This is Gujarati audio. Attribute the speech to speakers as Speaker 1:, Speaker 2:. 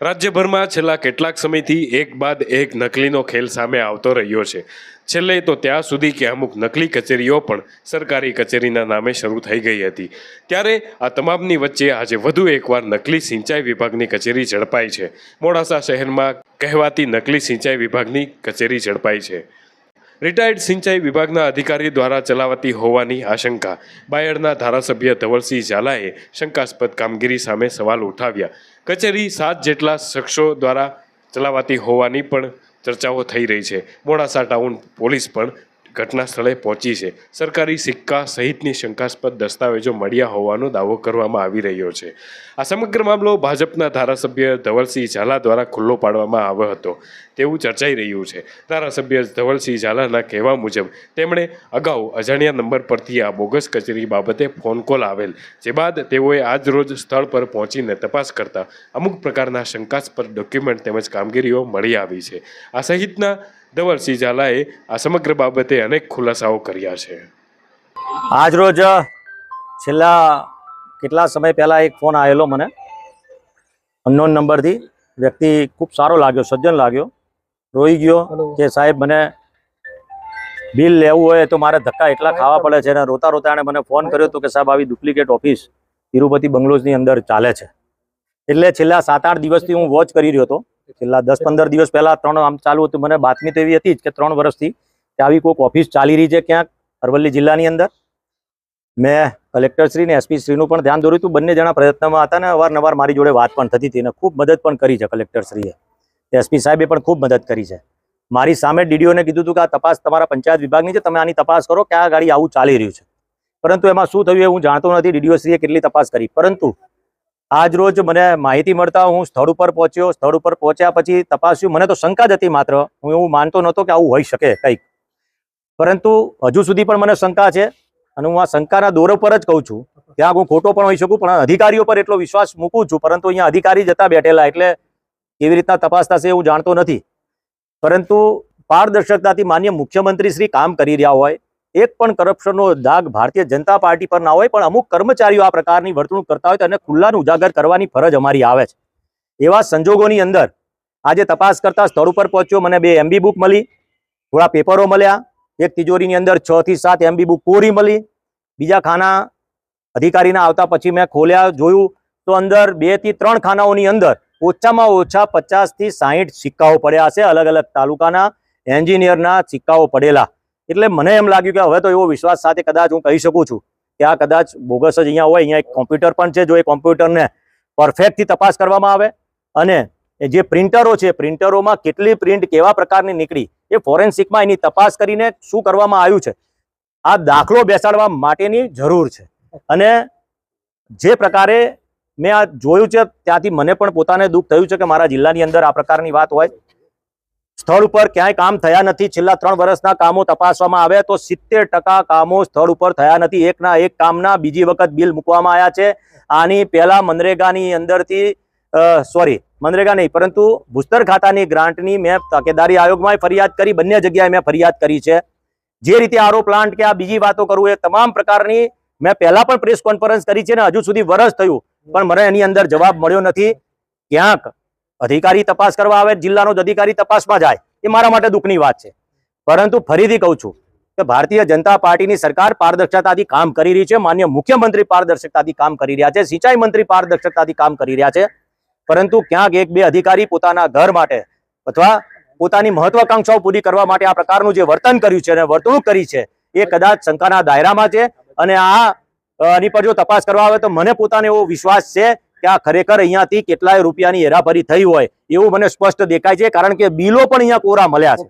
Speaker 1: રાજ્યભરમાં છેલ્લા કેટલાક સમયથી એક બાદ એક નકલીનો ખેલ સામે આવતો રહ્યો છે. છેલ્લે તો ત્યાં સુધી કે અમુક નકલી કચેરીઓ પણ સરકારી કચેરીના નામે શરૂ થઈ ગઈ હતી. ત્યારે આ તમામની વચ્ચે આજે વધુ એકવાર નકલી સિંચાઈ વિભાગની કચેરી ઝડપાઈ છે. મોડાસા શહેરમાં કહેવાતી નકલી સિંચાઈ વિભાગની કચેરી ઝડપાઈ છે. રિટાયર્ડ સિંચાઈ વિભાગના અધિકારી દ્વારા ચલાવાતી હોવાની આશંકા. બાયડના ધારાસભ્ય ધવલસિંહ ઝાલાએ શંકાસ્પદ કામગીરી સામે સવાલ ઉઠાવ્યા. કચેરી સાત જેટલા શખ્સો દ્વારા ચલાવાતી હોવાની પણ ચર્ચાઓ થઈ રહી છે. મોડાસા ટાઉન પોલીસ પણ ઘટના સ્થળે પહોંચી છે. સરકારી સિક્કા સહિતની શંકાસ્પદ દસ્તાવેજો મળ્યા હોવાનો દાવો કરવામાં આવી રહ્યો છે. આ સમગ્ર મામલો ભાજપના ધારાસભ્ય ધવલસિંહ ઝાલા દ્વારા ખુલ્લો પાડવામાં આવ્યો હતો. તેવું ચર્ચાઈ રહ્યું છે. ધારાસભ્ય ધવલસિંહ ઝાલાના કહેવા મુજબ, તેમણે અગાઉ અજાણ્યા નંબર પરથી આ બોગસ કચેરી બાબતે ફોન કોલ આવેલ. જે બાદ તેઓએ આજ રોજ સ્થળ પર પહોંચીને તપાસ કરતા અમુક પ્રકારના શંકાસ્પદ ડોક્યુમેન્ટ તેમજ કામગીરીઓ મળી આવી છે. આ સહિતના ધવલસિંહ ઝાલાએ આ સમગ્ર બાબતે અનેક ખુલાસાઓ કર્યા છે.
Speaker 2: આજ રોજ છેલ્લા કેટલા સમય પહેલા એક ફોન આવેલો મને. અનનોન નંબરથી. વ્યક્તિ ખૂબ સારો લાગ્યો સજ્જન લાગ્યો. રોઈ ગયો કે સાહેબ મને બિલ લેવું હોય તો મારે ધક્કા એટલા ખાવા પડે છે અને રોતા રોતા એણે મને ફોન કર્યો હતો કે સાહેબ આવી ડુપ્લિકેટ ઓફિસ તિરુપતિ બંગલોઝની અંદર ચાલે છે. એટલે છેલ્લા સાત આઠ દિવસથી હું વોચ કરી રહ્યો હતો. છેલ્લા દસ પંદર દિવસ પહેલા ત્રણ આમ ચાલુ હતું. મને બાતમી તો એવી હતી કે ત્રણ વર્ષથી કે આવી કોઈક ઓફિસ ચાલી રહી છે ક્યાંક અરવલ્લી જિલ્લાની અંદર. મેં કલેક્ટરશ્રી ને એસપી શ્રીનું પણ ધ્યાન દોર્યું હતું. બંને જણા પ્રયત્નમાં હતા ને અવારનવાર મારી જોડે વાત પણ થતી હતી અને ખૂબ મદદ પણ કરી છે કલેક્ટરશ્રીએ. એસપી સાહેબે પણ ખૂબ મદદ કરી છે. મારી સામે ડીડીઓને કીધું હતું કે આ તપાસ તમારા પંચાયત વિભાગની છે. તમે આની તપાસ કરો કે આ ગાડી આવું ચાલી રહ્યું છે. પરંતુ એમાં શું થયું એ હું જાણતો નથી. ડીડીઓશ્રીએ કેટલી તપાસ કરી. પરંતુ આજ રોજ મને માહિતી મળતા હું સ્થળ ઉપર પહોંચ્યો, સ્થળ ઉપર પહોંચ્યા પછી તપાસ્યું, મને તો શંકા જ હતી માત્ર. હું એવું માનતો નહોતો કે આવું હોઈ શકે કંઈક. પરંતુ હજુ સુધી પણ મને શંકા છે અને હું આ શંકાના દોર પર જ કહું છું. ત્યાં હું ખોટો પણ હોઈ શકું, પણ અધિકારીઓ પર એટલો વિશ્વાસ મૂકું છું, પરંતુ અહીંયા અધિકારી જતા બેઠેલા એટલે કેવી રીતના તપાસ થશે એવું જાણતો નથી. પરંતુ પારદર્શકતાથી માન્ય મુખ્યમંત્રી શ્રી કામ કરી રહ્યા હોય એક પણ કરપ્શનનો દાગ ભારતીય જનતા પાર્ટી પર ના હોય, પણ અમુક કર્મચારીઓ આ પ્રકારની વર્તણૂક કરતા હોય તો એને ખુલ્લાનું ઉજાગર કરવાની ફરજ અમારી આવે છે. એવા સંજોગોની અંદર આજે તપાસ કરતા સ્થળ ઉપર પહોંચ્યો, મને બે એમબી બુક મળી, થોડા પેપરો મળ્યા. એક તિજોરીની અંદર છ થી સાત એમબી બુક પૂરી મળી. બીજા ખાના અધિકારીના આવતા પછી મેં ખોલ્યા, જોયું તો અંદર બેથી ત્રણ ખાનાઓની અંદર ઓછામાં ઓછા પચાસથી સાહીઠ સિક્કાઓ પડ્યા છે અલગ અલગ તાલુકાના એન્જિનિયરના સિક્કાઓ પડેલા. એટલે મને એમ લાગ્યું કે હવે તો એવો વિશ્વાસ સાથે કદાચ હું કહી શકું છું કે આ કદાચ બોગસ જ અહીંયા હોય, અહીંયા એક કોમ્પ્યુટર પણ છે, જો એ કોમ્પ્યુટરને પરફેક્ટથી તપાસ કરવામાં આવે અને જે પ્રિન્ટરો છે પ્રિન્ટરોમાં કેટલી પ્રિન્ટ કેવા પ્રકારની નીકળી, એ ફોરેન્સિકમાં એની તપાસ કરીને શું કરવામાં આવ્યું છે, આ દાખલો બેસાડવા માટેની જરૂર છે. અને જે પ્રકારે મેં આ જોયું છે, ત્યાંથી મને પણ પોતાને દુઃખ થયું છે કે મારા જિલ્લાની અંદર આ પ્રકારની વાત હોય. સ્થળ ઉપર ક્યાંય કામ થયા નથી. છેલ્લા ત્રણ વર્ષના કામો તપાસવામાં આવે તો સિત્તેર ટકા કામો સ્થળ ઉપર થયા નથી. એકના એક કામના બીજી વખત બિલ મૂકવામાં આવ્યા છે. આની પહેલા મનરેગાની અંદરથી સોરી મનરેગા નહીં, પરંતુ ભૂસ્તર ખાતાની ગ્રાન્ટની મેં તકેદારી આયોગમાં ફરિયાદ કરી. બંને જગ્યાએ મેં ફરિયાદ કરી છે. જે રીતે આરો પ્લાન્ટ કે આ બીજી વાતો કરું, એ તમામ પ્રકારની મેં પહેલા પણ પ્રેસ કોન્ફરન્સ કરી છે ને હજુ સુધી વરસ થયું, પણ મને એની અંદર જવાબ મળ્યો નથી. ક્યાંક અધિકારી તપાસ કરવા આવે, જિલ્લાનો જ અધિકારી તપાસમાં જાય, એ મારા માટે દુઃખની વાત છે. પરંતુ ફરીથી કહું છું કે ભારતીય જનતા પાર્ટીની સરકાર પારદર્શકતાથી કામ કરી રહી છે, માન્ય મુખ્યમંત્રી પારદર્શકતાથી કામ કરી રહ્યા છે, સિંચાઈ મંત્રી પારદર્શકતાથી કામ કરી રહ્યા છે. પરંતુ ક્યાંક એક બે અધિકારી પોતાના ઘર માટે અથવા પોતાની મહત્વાકાંક્ષાઓ પૂરી કરવા માટે આ પ્રકારનું જે વર્તન કર્યું છે અને વર્તણૂક કરી છે, એ કદાચ શંકાના દાયરામાં છે. અને આની પર જો તપાસ કરવા આવે તો મને પોતાને એવો વિશ્વાસ છે કે આ ખરેખર અહીંયાથી કેટલાય રૂપિયાની હેરાફરી થઈ હોય એવું મને સ્પષ્ટ દેખાય છે, કારણ કે બિલો પણ અહીંયા કોરા મળ્યા છે.